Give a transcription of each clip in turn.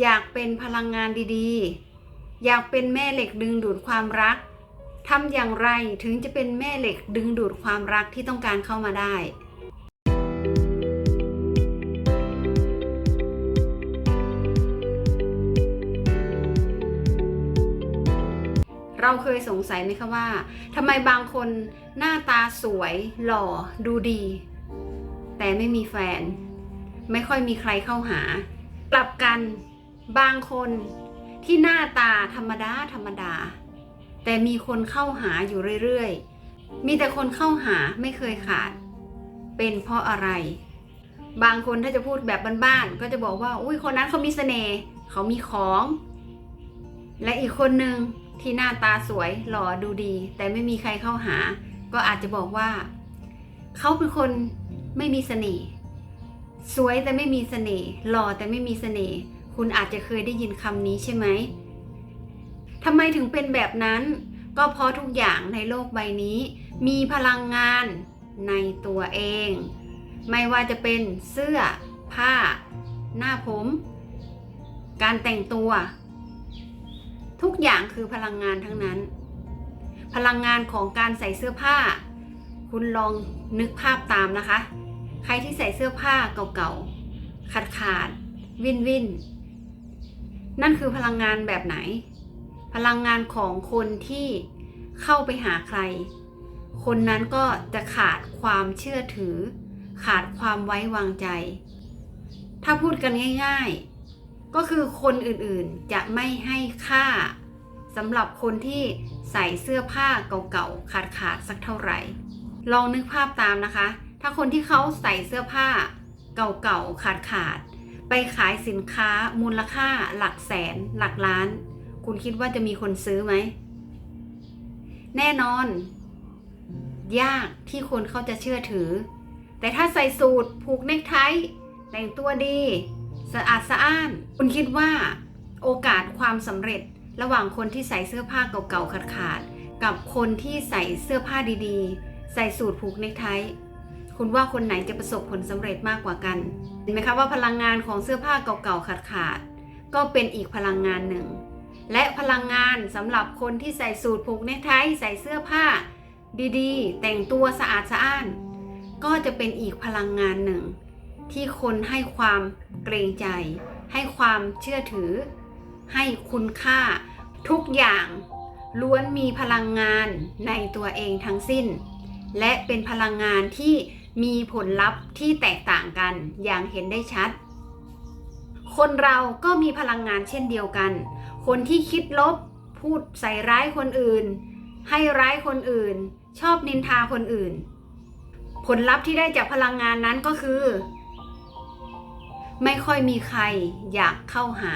อยากเป็นพลังงานดีๆ อยากเป็นแม่เหล็กดึงดูดความรักทำอย่างไรถึงจะเป็นแม่เหล็กดึงดูดความรักที่ต้องการเข้ามาได้เราเคยสงสัยไหมคะว่าทำไมบางคนหน้าตาสวย หล่อ ดูดี แต่ไม่มีแฟน ไม่ค่อยมีใครเข้าหากลับกัน บางคนที่หน้าตาธรรมดาธรรมดา แต่มีคนเข้าหาอยู่เรื่อยๆ มีแต่คนเข้าหาไม่เคยขาด เป็นเพราะอะไร บางคนถ้าจะพูดแบบบ้านๆก็จะบอกว่า อุ้ยคนนั้นเขามีเสน่ห์เขามีของ และอีกคนหนึ่งที่หน้าตาสวยหล่อดูดี แต่ไม่มีใครเข้าหา ก็อาจจะบอกว่า เขาเป็นคนไม่มีเสน่ห์สวยแต่ไม่มีเสน่ห์หล่อแต่ไม่มีเสน่ห์ คุณอาจจะเคยได้ยินคำนี้ใช่ไหมทำไมถึงเป็นแบบนั้น ก็เพราะทุกอย่างในโลกใบนี้ มีพลังงานในตัวเอง ไม่ว่าจะเป็นเสื้อ ผ้า หน้าผม การแต่งตัว ทุกอย่างคือพลังงานทั้งนั้น พลังงานของการใส่เสื้อผ้า คุณลองนึกภาพตามนะคะ ใครที่ใส่เสื้อผ้าเก่าๆขาดขาดๆวินวิน นั่นคือพลังงานแบบไหน พลังงานของคนที่เข้าไปหาใคร คนนั้นก็จะขาดความเชื่อถือ ขาดความไว้วางใจ ถ้าพูดกันง่ายๆ ก็คือคนอื่นๆจะไม่ให้ค่าสำหรับคนที่ใส่เสื้อผ้าเก่าๆ ขาดๆ สักเท่าไหร่ ลองนึกภาพตามนะคะ ถ้าคนที่เขาใส่เสื้อผ้าเก่าๆ ขาดๆ ไปขายสินค้ามูลค่าหลักแสนหลักล้าน คุณคิดว่าจะมีคนซื้อไหม แน่นอน ยากที่คนเขาจะเชื่อถือ แต่ถ้าใส่สูทผูกเนคไทแต่งตัวดี สะอาดสะอ้าน คุณคิดว่า โอกาสความสำเร็จระหว่างคนที่ใส่เสื้อผ้าเก่าๆขาดๆกับคนที่ใส่เสื้อผ้าดีๆ ใส่สูทผูกเนคไท คุณว่าคนไหนจะประสบผลสำเร็จมากกว่ากัน เห็นไหมคะว่าพลังงานของเสื้อผ้าเก่าๆขาดๆก็เป็นอีกพลังงานหนึ่ง และพลังงานสำหรับคนที่ใส่สูทผูกเนคไทใส่เสื้อผ้า ดีๆ แต่งตัวสะอาดสะอ้าน ก็จะเป็นอีกพลังงานหนึ่ง ที่คนให้ความเกรงใจ ให้ความเชื่อถือ ให้คุณค่าทุกอย่างล้วนมีพลังงานในตัวเองทั้งสิ้น และเป็นพลังงานที่ มีผลลัพธ์ที่แตกต่างกันอย่างเห็นได้ชัด คนเราก็มีพลังงานเช่นเดียวกัน คนที่คิดลบ พูดใส่ร้ายคนอื่น ให้ร้ายคนอื่น ชอบนินทาคนอื่น ผลลัพธ์ที่ได้จากพลังงานนั้นก็คือ ไม่ค่อยมีใครอยากเข้าหา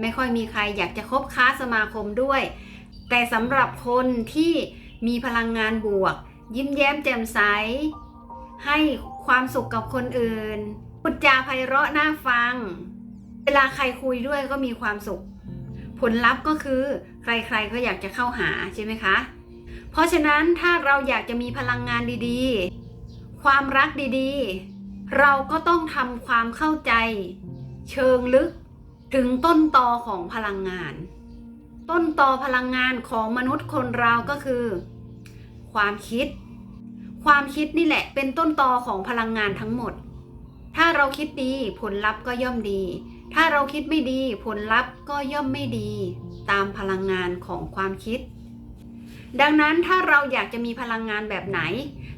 ไม่ค่อยมีใครอยากจะคบค้าสมาคมด้วย แต่สำหรับคนที่มีพลังงานบวก ยิ้มแย้มแจ่มใส ให้ความสุขกับคนอื่นพูดจาไพเราะน่าฟัง เวลาใครคุยด้วยก็มีความสุข ผลลัพธ์ก็คือ ใครๆก็อยากจะเข้าหาใช่ไหมคะ เพราะฉะนั้นถ้าเราอยากจะมีพลังงานดีๆ ความรักดีๆ เราก็ต้องทำความเข้าใจ เชิงลึกถึงต้นตอของพลังงาน ต้นตอพลังงานของมนุษย์คนเราก็คือ ความคิด ความคิดนี่แหละเป็นต้นตอของพลังงานทั้งหมด ถ้าเราคิดดีผลลัพธ์ก็ย่อมดี ถ้าเราคิดไม่ดีผลลัพธ์ก็ย่อมไม่ดี ตามพลังงานของความคิด ดังนั้นถ้าเราอยากจะมีพลังงานแบบไหน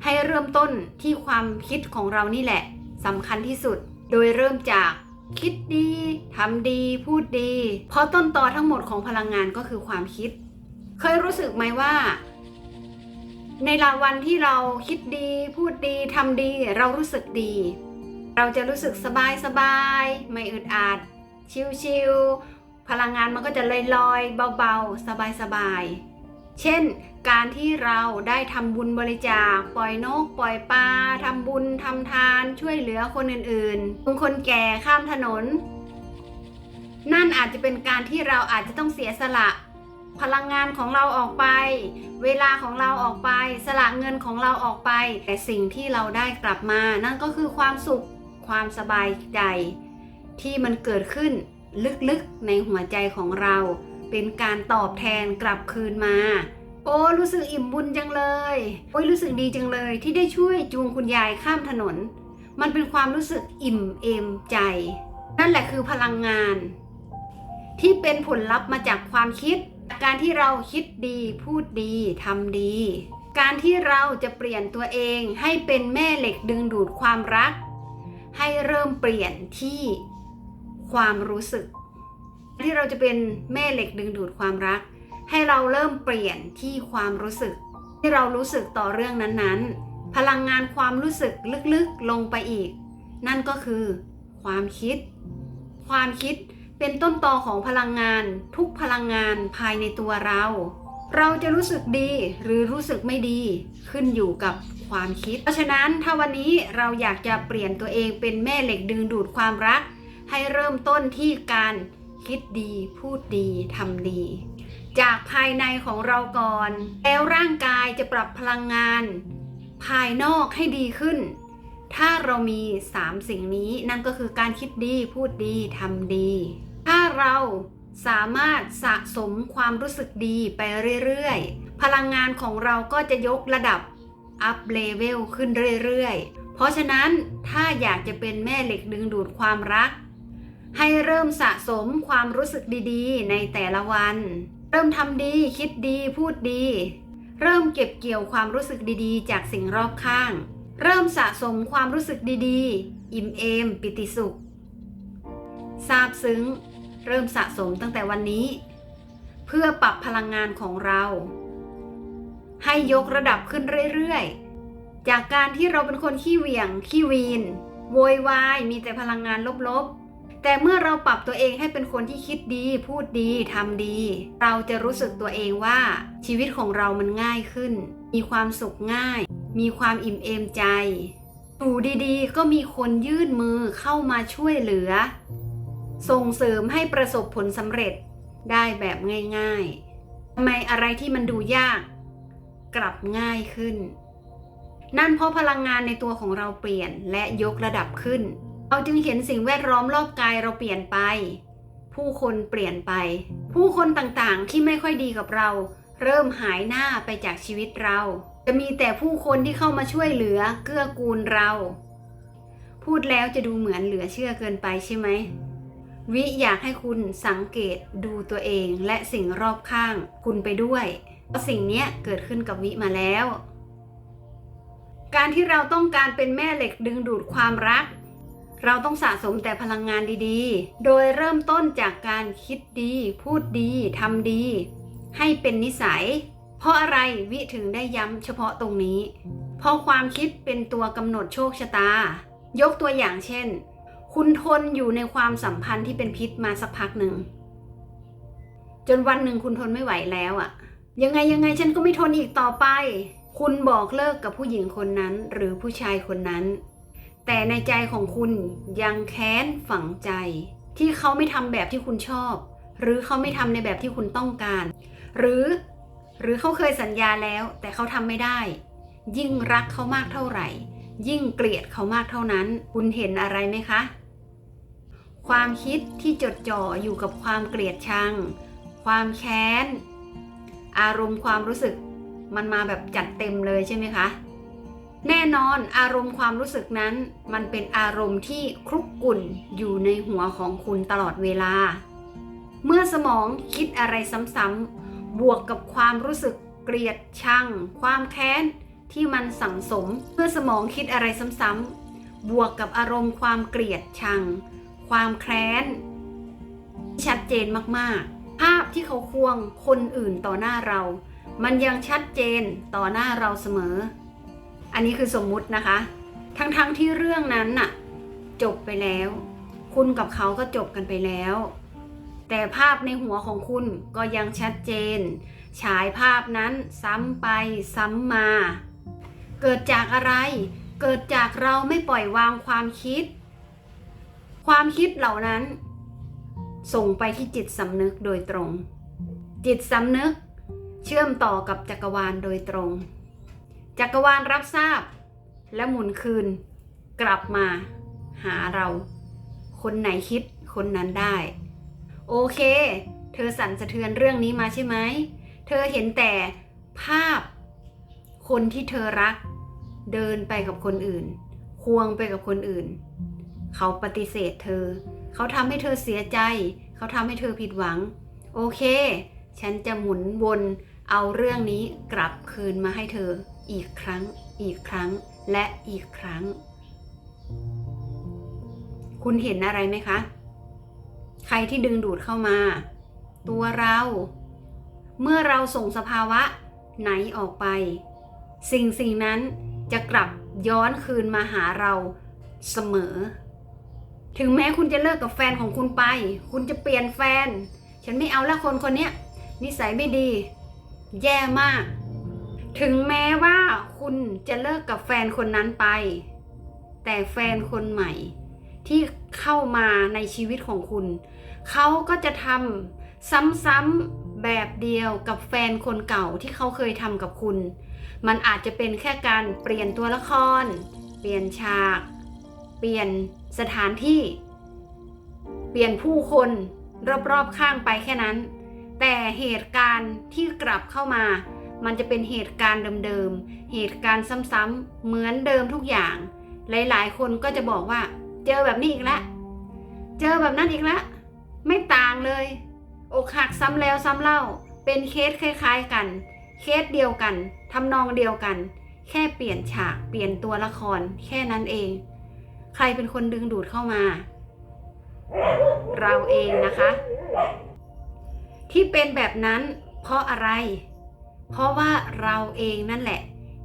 ให้เริ่มต้นที่ความคิดของเรานี่แหละสำคัญที่สุด โดยเริ่มจากคิดดีทำดี พูดดี เพราะต้นตอทั้งหมดของพลังงานก็คือความคิด เคยรู้สึกไหมว่า ในลาวันที่เราคิดดีพูดดีทำดีเรารู้สึกดี เราจะรู้สึกสบายสบายไม่อึดอัดชิลๆพลังงานมันก็จะลอยๆเบาๆ สบายๆ เช่น การที่เราได้ทำบุญบริจาค ปล่อยนก ปล่อยปลาทำบุญทำทานช่วยเหลือคนอื่นๆบางคนแก่ข้ามถนน นั่นอาจจะเป็นการที่เราอาจจะต้องเสียสละ พลังงานของเราออกไป เวลาของเราออกไป สละเงินของเราออกไป แต่สิ่งที่เราได้กลับมา นั่นก็คือความสุข ความสบายใจ ที่มันเกิดขึ้นลึกๆในหัวใจของเรา เป็นการตอบแทนกลับคืนมา โอ้รู้สึกอิ่มบุญจังเลย โอ้ยรู้สึกดีจังเลย ที่ได้ช่วยจูงคุณยายข้ามถนน มันเป็นความรู้สึกอิ่มเอมใจ นั่นแหละคือพลังงาน ที่เป็นผลลัพธ์มาจากความคิด การที่เราคิดดีพูดดีทำดี การที่เราจะเปลี่ยนตัวเองให้เป็นแม่เหล็กดึงดูดความรัก ให้เริ่มเปลี่ยนที่ความรู้สึก ที่เราจะเป็นแม่เหล็กดึงดูดความรัก ให้เราเริ่มเปลี่ยนที่ความรู้สึก ที่เรารู้สึกต่อเรื่องนั้นๆ พลังงานความรู้สึกลึกๆลงไปอีก นั่นก็คือ ความคิด ความคิด เป็นต้นตอของพลังงาน ทุกพลังงานภายในตัวเรา เราจะรู้สึกดีหรือรู้สึกไม่ดีขึ้นอยู่กับความคิด เพราะฉะนั้นถ้าวันนี้เราอยากจะเปลี่ยนตัวเองเป็นแม่เหล็กดึงดูดความรัก ให้เริ่มต้นที่การคิดดีพูดดีทำดี จากภายในของเราก่อน แล้วร่างกายจะปรับพลังงาน ภายนอกให้ดีขึ้น ถ้าเรามี 3 สิ่งนี้นั่นก็คือการคิดดีพูดดีทำดี ถ้าเราสามารถสะสมความรู้สึกดีไปเรื่อยๆ พลังงานของเราก็จะยกระดับอัพเลเวลขึ้นเรื่อยๆ เพราะฉะนั้นถ้าอยากจะเป็นแม่เหล็กดึงดูดความรัก ให้เริ่มสะสมความรู้สึกดีๆ ในแต่ละวัน เริ่มทำดีคิดดีพูดดี เริ่มเก็บเกี่ยวความรู้สึกดีๆ จากสิ่งรอบข้าง เริ่มสะสมความรู้สึกดีๆ อิ่มเอม ปิติสุขซาบซึ้ง เริ่มสะสมตั้งแต่วันนี้ เพื่อปรับพลังงานของเรา ให้ยกระดับขึ้นเรื่อยๆ จากการที่เราเป็นคนขี้เหวี่ยง ขี้วีนโวยวายมีแต่พลังงานลบๆ แต่เมื่อเราปรับตัวเองให้เป็นคนที่คิดดี พูดดีทำดี เราจะรู้สึกตัวเองว่าชีวิตของเรามันง่ายขึ้น มีความสุขง่าย มีความอิ่มเอมใจอยู่ดีๆ ก็มีคนยื่นมือเข้ามาช่วยเหลือ ส่งเสริมให้ประสบผลสำเร็จได้แบบง่ายๆทำไมอะไรที่มันดูยาก กลับง่ายขึ้น นั่นเพราะพลังงานในตัวของเราเปลี่ยนและยกระดับขึ้น เราจึงเห็นสิ่งแวดล้อมรอบกายเราเปลี่ยนไป ผู้คนเปลี่ยนไป ผู้คนต่างๆที่ไม่ค่อยดีกับเรา เริ่มหายหน้าไปจากชีวิตเรา จะมีแต่ผู้คนที่เข้ามาช่วยเหลือเกื้อกูลเรา พูดแล้วจะดูเหมือนเหลือเชื่อเกินไปใช่ไหม วิอยากให้คุณสังเกตดูตัวเองและสิ่งรอบข้างคุณไปด้วยเพราะสิ่งนี้เกิดขึ้นกับวิมาแล้ว การที่เราต้องการเป็นแม่เหล็กดึงดูดความรัก เราต้องสะสมแต่พลังงานดีๆ โดยเริ่มต้นจากการคิดดี พูดดีทำดี ให้เป็นนิสัย เพราะอะไรวิถึงได้ย้ำเฉพาะตรงนี้ เพราะความคิดเป็นตัวกำหนดโชคชะตา ยกตัวอย่างเช่น คุณทนอยู่ในความสัมพันธ์ที่เป็นพิษมาสักพักหนึ่ง จนวันหนึ่งคุณทนไม่ไหวแล้วอะ่ะ ยังไงยังไงฉันก็ไม่ทนอีกต่อไป คุณบอกเลิกกับผู้หญิงคนนั้นหรือผู้ชายคนนั้น แต่ในใจของคุณยังแค้นฝังใจ ที่เขาไม่ทำแบบที่คุณชอบ หรือเขาไม่ทำในแบบที่คุณต้องการ หรือหรือเขาเคยสัญญาแล้วแต่เขาทำไม่ได้ ยิ่งรักเขามากเท่าไหร่ ยิ่งเกลียดเขามากเท่านั้น คุณเห็นอะไรไหมคะ ความคิดที่จดจ่ออยู่กับความเกลียดชัง ความแค้น อารมณ์ความรู้สึกมันมาแบบจัดเต็มเลยใช่ไหมคะ แน่นอนอารมณ์ความรู้สึกนั้นมันเป็นอารมณ์ที่ครุกกุ่นอยู่ในหัวของคุณตลอดเวลา เมื่อสมองคิดอะไรซ้ำๆบวกกับความรู้สึกเกลียดชัง ความแค้นที่มันสั่งสม เมื่อสมองคิดอะไรซ้ำๆบวกกับอารมณ์ความเกลียดชัง ความแค้น ชัดเจนมากๆ ภาพที่เขาควงคนอื่นต่อหน้าเรา มันยังชัดเจนต่อหน้าเราเสมอ อันนี้คือสมมุตินะคะ ทั้งๆทที่เรื่องนั้นน่ะ จบไปแล้ว คุณกับเขาก็จบกันไปแล้ว แต่ภาพในหัวของคุณก็ยังชัดเจน ฉายภาพนั้นซ้ำไปซ้ำมา เกิดจากอะไร เกิดจากเราไม่ปล่อยวางความคิด ความคิดเหล่านั้น ส่งไปที่จิตสำนึกโดยตรง จิตสำนึกเชื่อมต่อกับจักรวาลโดยตรง จักรวาลรับทราบ และหมุนคืน กลับมาหาเรา คนไหนคิดคนนั้นได้ โอเค เธอสั่นสะเทือนเรื่องนี้มาใช่ไหม เธอเห็นแต่ภาพ คนที่เธอรัก เดินไปกับคนอื่น ควงไปกับคนอื่น เขาปฏิเสธเธอ เขาทำให้เธอเสียใจ เขาทำให้เธอผิดหวัง โอเค ฉันจะหมุนวนเอาเรื่องนี้กลับคืนมาให้เธออีกครั้ง อีกครั้งและอีกครั้ง คุณเห็นอะไรไหมคะ ใครที่ดึงดูดเข้ามา ตัวเรา เมื่อเราส่งสภาวะไหนออกไป สิ่งสิ่งนั้นจะกลับย้อนคืนมาหาเราเสมอ ถึงแม้คุณจะเลิกกับแฟนของคุณไป คุณจะเปลี่ยนแฟน ฉันไม่เอาละคนคนนี้นิสัยไม่ดี แย่มาก ถึงแม้ว่าคุณจะเลิกกับแฟนคนนั้นไป แต่แฟนคนใหม่ ที่เข้ามาในชีวิตของคุณ เขาก็จะทำซ้ำๆแบบเดียวกับแฟนคนเก่าที่เขาเคยทำกับคุณ มันอาจจะเป็นแค่การเปลี่ยนตัวละคร เปลี่ยนฉาก เปลี่ยนสถานที่ เปลี่ยนผู้คนรอบๆข้างไปแค่นั้น แต่เหตุการณ์ที่กลับเข้ามา มันจะเป็นเหตุการณ์เดิมๆ เหตุการณ์ซ้ำๆเหมือนเดิมทุกอย่าง หลายๆ คนก็จะบอกว่า เจอแบบนี้อีกแล้วเจอแบบนั้นอีกแล้วไม่ต่างเลย อกหักซ้ำแล้วซ้ำเล่า เป็นเคสคล้าย ๆกัน เคสเดียวกันทำนองเดียวกัน แค่เปลี่ยนฉากเปลี่ยนตัวละครแค่นั้นเอง ใครเป็นคนดึงดูดเข้ามา เราเองนะคะ ที่เป็นแบบนั้นเพราะอะไร เพราะว่าเราเองนั่นแหละ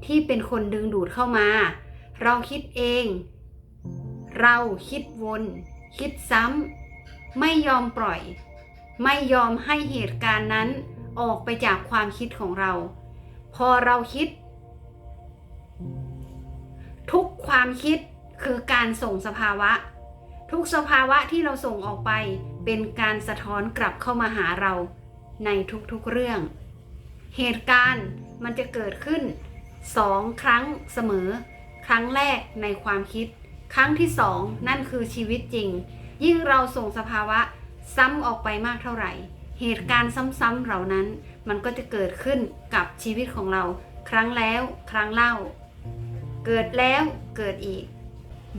ที่เป็นคนดึงดูดเข้ามา เราคิดเอง เราคิดวน คิดซ้ำไม่ยอมปล่อย ไม่ยอมให้เหตุการณ์นั้นออกไปจากความคิดของเรา พอเราคิด ทุกความคิด คือการส่งสภาวะ ทุกสภาวะที่เราส่งออกไป เป็นการสะท้อนกลับเข้ามาหาเราในทุกๆเรื่อง เหตุการณ์มันจะเกิดขึ้นสองครั้งเสมอ ครั้งแรกในความคิด ครั้งที่สองนั่นคือชีวิตจริง ยิ่งเราส่งสภาวะซ้ำออกไปมากเท่าไหร่ เหตุการณ์ซ้ำๆเหล่านั้น มันก็จะเกิดขึ้นกับชีวิตของเรา ครั้งแล้ว ครั้งเล่า เกิดแล้วเกิดอีก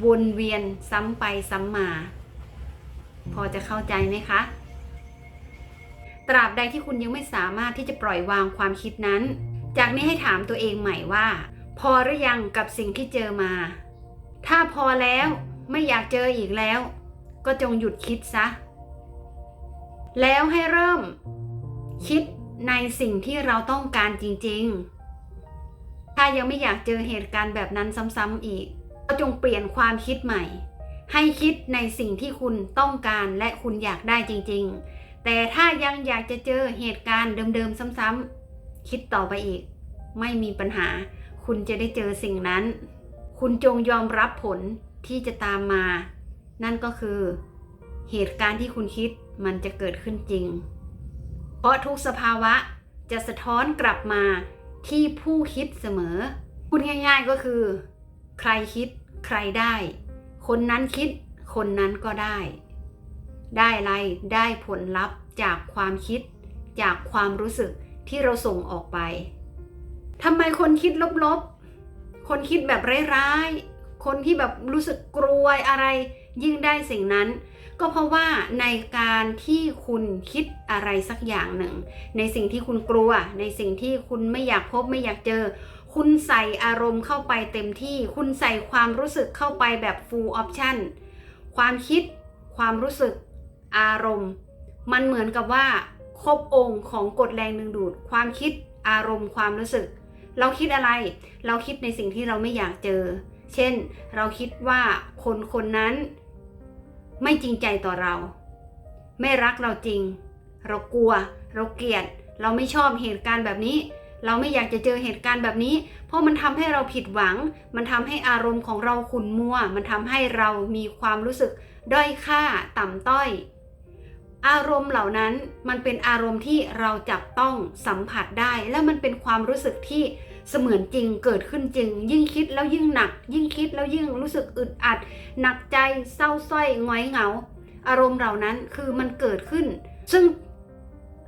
วนเวียนซ้ำไปซ้ำมา พอจะเข้าใจไหมคะ ตราบใดที่คุณยังไม่สามารถที่จะปล่อยวางความคิดนั้น จากนี้ให้ถามตัวเองใหม่ว่า พอหรือยังกับสิ่งที่เจอมา ถ้าพอแล้วไม่อยากเจออีกแล้ว ก็จงหยุดคิดซะ แล้วให้เริ่ม คิดในสิ่งที่เราต้องการจริง ๆ ถ้ายังไม่อยากเจอเหตุการณ์แบบนั้นซ้ำๆอีก จงเปลี่ยนความคิดใหม่ ให้คิดในสิ่งที่คุณต้องการและคุณอยากได้จริง ๆ แต่ถ้ายังอยากจะเจอเหตุการณ์เดิมๆซ้ำๆคิดต่อไปอีก ไม่มีปัญหา คุณจะได้เจอสิ่งนั้น คุณจงยอมรับผลที่จะตามมา นั่นก็คือ เหตุการณ์ที่คุณคิดมันจะเกิดขึ้นจริง เพราะทุกสภาวะจะสะท้อนกลับมาที่ผู้คิดเสมอ พูดง่าย ๆก็คือ ใครคิดใครได้ คนนั้นคิดคนนั้นก็ได้ ได้อะไรได้ผลลัพธ์จากความคิด จากความรู้สึกที่เราส่งออกไปทำไมคนคิดลบๆ คนคิดแบบร้ายๆ คนที่แบบรู้สึกกลัวอะไร ยิ่งได้สิ่งนั้น ก็เพราะว่าในการที่คุณคิดอะไรสักอย่างหนึ่ง ในสิ่งที่คุณกลัว ในสิ่งที่คุณไม่อยากพบไม่อยากเจอ คุณใส่อารมณ์เข้าไปเต็มที่ คุณใส่ความรู้สึกเข้าไปแบบ full option ความคิด ความรู้สึก อารมณ์ มันเหมือนกับว่า ครบองค์ของกฎแรงดึงดูด ความคิด อารมณ์ ความรู้สึก เราคิดอะไร เราคิดในสิ่งที่เราไม่อยากเจอ เช่น เราคิดว่าคนคนนั้น ไม่จริงใจต่อเรา ไม่รักเราจริง เรากลัว เราเกลียด เราไม่ชอบเหตุการณ์แบบนี้ เราไม่อยากจะเจอเหตุการณ์แบบนี้ เพราะมันทำให้เราผิดหวัง มันทำให้อารมณ์ของเราขุ่นมัว มันทำให้เรามีความรู้สึกด้อยค่าต่ำต้อย อารมณ์เหล่านั้นมันเป็นอารมณ์ที่เราจับต้องสัมผัสได้ และมันเป็นความรู้สึกที่เสมือนจริงเกิดขึ้นจริง ยิ่งคิดแล้วยิ่งหนัก ยิ่งคิดแล้วยิ่งรู้สึกอึดอัด หนักใจเศร้าส้อยงอยเหงา อารมณ์เหล่านั้นคือมันเกิดขึ้น ซึ่ง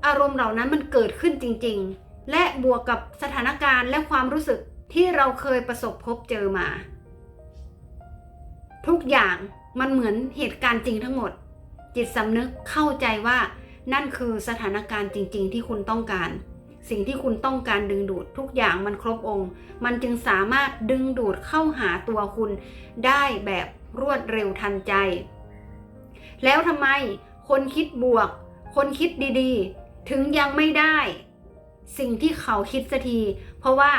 อารมณ์เหล่านั้นมันเกิดขึ้นจริง ๆ และบวกกับสถานการณ์และความรู้สึกที่เราเคยประสบพบเจอมา ทุกอย่างมันเหมือนเหตุการณ์จริงทั้งหมด จิตสำนึกเข้าใจว่านั่นคือสถานการณ์จริง ๆ ที่คุณต้องการ สิ่งที่คุณต้องการดึงดูดทุกอย่างมันครบองค์ มันจึงสามารถดึงดูดเข้าหาตัวคุณได้แบบรวดเร็วทันใจ แล้วทำไมคนคิดบวก คนคิดดีๆ ถึงยังไม่ได้ สิ่งที่เขาคิดสักที เพราะว่า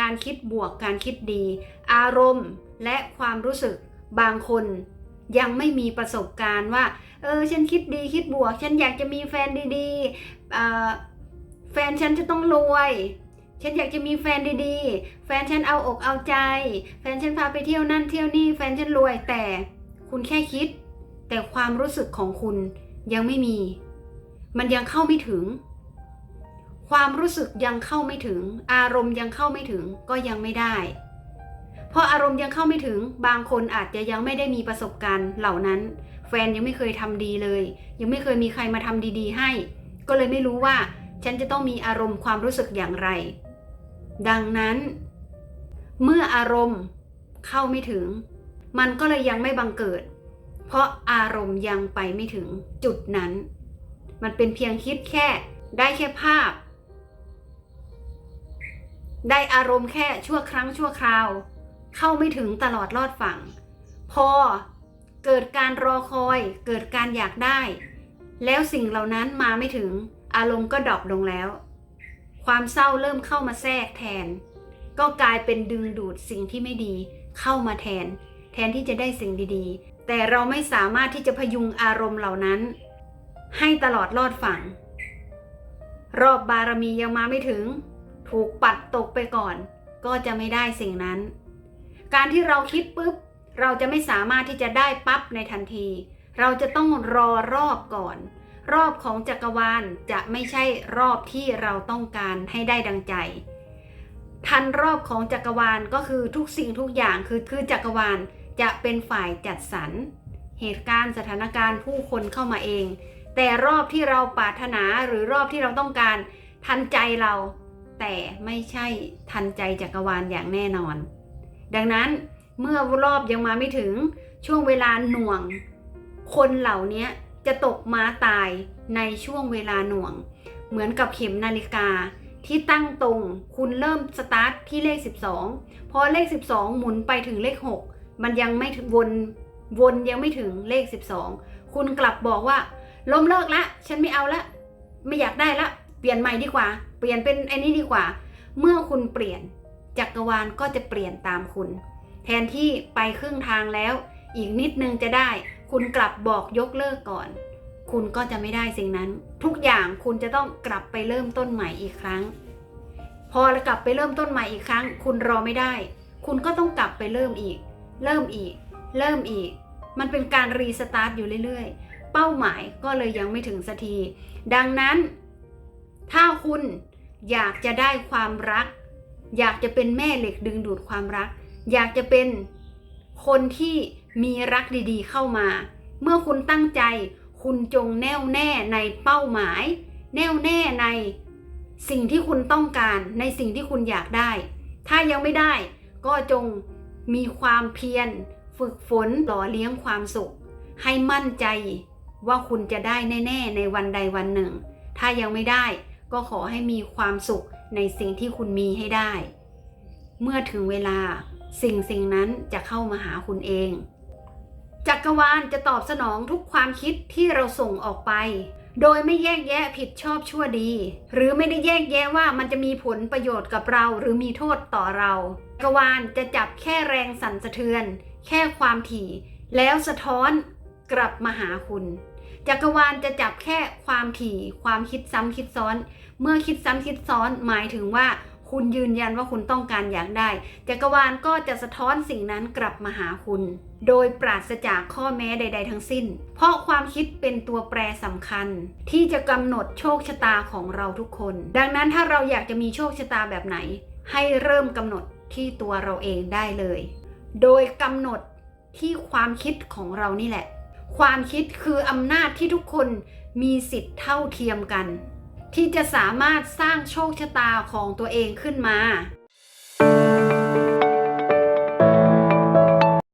การคิดบวกการคิดดี อารมณ์และความรู้สึกบางคน ยังไม่มีประสบการณ์ว่า เออฉันคิดดีคิดบวก ฉันอยากจะมีแฟนดีๆแฟนฉันจะต้องรวยฉันอยากจะมีแฟนดีๆ แฟนฉันเอาอกเอาใจ แฟนฉันพาไปเที่ยวนั่นเที่ยวนี่ แฟนฉันรวย แต่คุณแค่คิด แต่ความรู้สึกของคุณยังไม่มี มันยังเข้าไม่ถึง ความรู้สึกยังเข้าไม่ถึง อารมณ์ยังเข้าไม่ถึงก็ยังไม่ได้เพราะอารมณ์ยังเข้าไม่ถึงบางคนอาจจะยังไม่ได้มีประสบการณ์เหล่านั้น แฟนยังไม่เคยทำดีเลย ยังไม่เคยมีใครมาทำดีๆ ให้ ก็เลยไม่รู้ว่า ฉันจะต้องมีอารมณ์ความรู้สึกอย่างไร ดังนั้น เมื่ออารมณ์เข้าไม่ถึง มันก็เลยยังไม่บังเกิด เพราะอารมณ์ยังไปไม่ถึงจุดนั้น มันเป็นเพียงคิดแค่ได้แค่ภาพ ได้อารมณ์แค่ชั่วครั้งชั่วคราว เข้าไม่ถึงตลอดรอดฝั่ง พอเกิดการรอคอย เกิดการอยากได้ แล้วสิ่งเหล่านั้นมาไม่ถึง อารมณ์ก็ดรอปลงแล้ว ความเศร้าเริ่มเข้ามาแทรกแทน ก็กลายเป็นดึงดูดสิ่งที่ไม่ดีเข้ามาแทน แทนที่จะได้สิ่งดีๆ แต่เราไม่สามารถที่จะพยุงอารมณ์เหล่านั้น ให้ตลอดรอดฝั่ง รอบบารมียังมาไม่ถึง ถูกปัดตกไปก่อน ก็จะไม่ได้สิ่งนั้น การที่เราคิดปุ๊บ เราจะไม่สามารถที่จะได้ปั๊บในทันที เราจะต้องรอรอบก่อน รอบของจักรวาลจะไม่ใช่รอบที่เราต้องการให้ได้ดังใจ ทันรอบของจักรวาลก็คือทุกสิ่งทุกอย่างคือคือจักรวาลจะเป็นฝ่ายจัดสรรเหตุการณ์สถานการณ์ผู้คนเข้ามาเอง แต่รอบที่เราปรารถนาหรือรอบที่เราต้องการทันใจเรา แต่ไม่ใช่ทันใจจักรวาลอย่างแน่นอน ดังนั้นเมื่อรอบยังมาไม่ถึงช่วงเวลาหน่วง คนเหล่านี้จะตกม้าตายในช่วงเวลาหน่วง เหมือนกับเข็มนาฬิกาที่ตั้งตรงคุณเริ่มสตาร์ทที่เลข 12 พอเลข 12 หมุนไปถึงเลข 6 มันยังไม่วนวนยังไม่ถึงเลข 12 คุณกลับบอกว่าล้มเลิกละ ฉันไม่เอาละ ไม่อยากได้ละ เปลี่ยนใหม่ดีกว่า เปลี่ยนเป็นไอ้นี้ดีกว่า เมื่อคุณเปลี่ยนจักรวาลก็จะเปลี่ยนตามคุณ แทนที่ไปครึ่งทางแล้ว อีกนิดนึงจะได้ คุณกลับบอกยกเลิกก่อน คุณก็จะไม่ได้สิ่งนั้น ทุกอย่างคุณจะต้องกลับไปเริ่มต้นใหม่อีกครั้ง พอกลับไปเริ่มต้นใหม่อีกครั้ง คุณรอไม่ได้ คุณก็ต้องกลับไปเริ่มอีก เริ่มอีก เริ่มอีก มันเป็นการรีสตาร์ทอยู่เรื่อยๆ เป้าหมายก็เลยยังไม่ถึงสักที ดังนั้น ถ้าคุณอยากจะได้ความรัก อยากจะเป็นแม่เหล็กดึงดูดความรัก อยากจะเป็นคนที่มีรักดีๆเข้ามา เมื่อคุณตั้งใจ คุณจงแน่วแน่ในเป้าหมาย แน่วแน่ในสิ่งที่คุณต้องการในสิ่งที่คุณอยากได้ ถ้ายังไม่ได้ ก็จงมีความเพียร ฝึกฝนหล่อเลี้ยงความสุข ให้มั่นใจว่าคุณจะได้แน่ ๆ ในวันใดวันหนึ่ง ถ้ายังไม่ได้ ก็ขอให้มีความสุขในสิ่งที่คุณมีให้ได้ เมื่อถึงเวลาสิ่งสิ่งนั้นจะเข้ามาหาคุณเอง จักรวาลจะตอบสนองทุกความคิดที่เราส่งออกไป โดยไม่แยกแยะผิดชอบชั่วดี หรือไม่ได้แยกแยะว่ามันจะมีผลประโยชน์กับเราหรือมีโทษต่อเราจักรวาลจะจับแค่แรงสั่นสะเทือน แค่ความถี่ แล้วสะท้อนกลับมาหาคุณ จักรวาลจะจับแค่ความถี่ความคิดซ้ำคิดซ้อน เมื่อคิดซ้ำคิดซ้อนหมายถึงว่าคุณยืนยันว่าคุณต้องการอยากได้ จักรวาลก็จะสะท้อนสิ่งนั้นกลับมาหาคุณ โดยปราศจากข้อแม้ใด ๆ ทั้งสิ้น เพราะความคิดเป็นตัวแปรสำคัญ ที่จะกำหนดโชคชะตาของเราทุกคน ดังนั้นถ้าเราอยากจะมีโชคชะตาแบบไหน ให้เริ่มกำหนดที่ตัวเราเองได้เลย โดยกำหนดที่ความคิดของเรานี่แหละ ความคิดคืออำนาจที่ทุกคนมีสิทธิ์เท่าเทียมกัน ที่จะสามารถสร้างโชคชะตาของตัวเองขึ้นมา